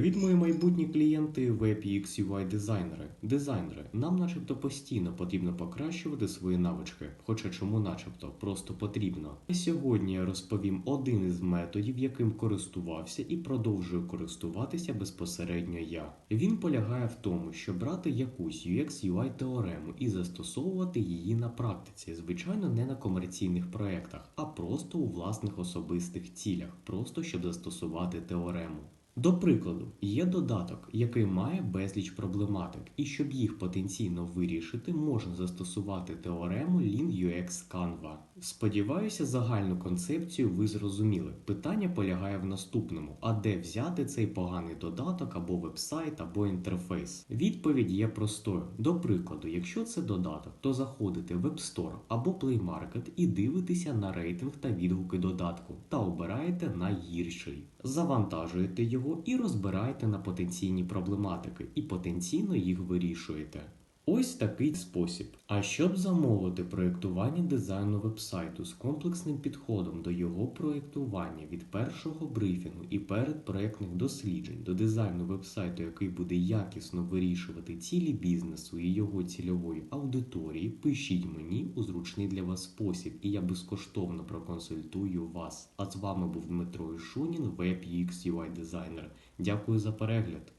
Від мої майбутні клієнти Web UX UI дизайнери. Дизайнери, нам начебто постійно потрібно покращувати свої навички. Хоча чому начебто, просто потрібно. І сьогодні я розповім один із методів, яким користувався і продовжую користуватися безпосередньо я. Він полягає в тому, щоб брати якусь UX UI теорему і застосовувати її на практиці, звичайно, не на комерційних проєктах, а просто у власних особистих цілях, просто щоб застосувати теорему. До прикладу, є додаток, який має безліч проблематик, і щоб їх потенційно вирішити, можна застосувати теорему LinUX Canva. Сподіваюся, загальну концепцію ви зрозуміли. Питання полягає в наступному: а де взяти цей поганий додаток або вебсайт, або інтерфейс? Відповідь є простою. До прикладу, якщо це додаток, то заходите в App Store або Play Market і дивитеся на рейтинг та відгуки додатку та обираєте найгірший. Завантажуєте його і розбираєте на потенційні проблематики, і потенційно їх вирішуєте. Ось такий спосіб. А щоб замовити проєктування дизайну вебсайту з комплексним підходом до його проєктування від першого брифінгу і передпроєктних досліджень до дизайну вебсайту, який буде якісно вирішувати цілі бізнесу і його цільової аудиторії, пишіть мені у зручний для вас спосіб, і я безкоштовно проконсультую вас. А з вами був Дмитро Ішунін, Web UX UI дизайнер. Дякую за перегляд.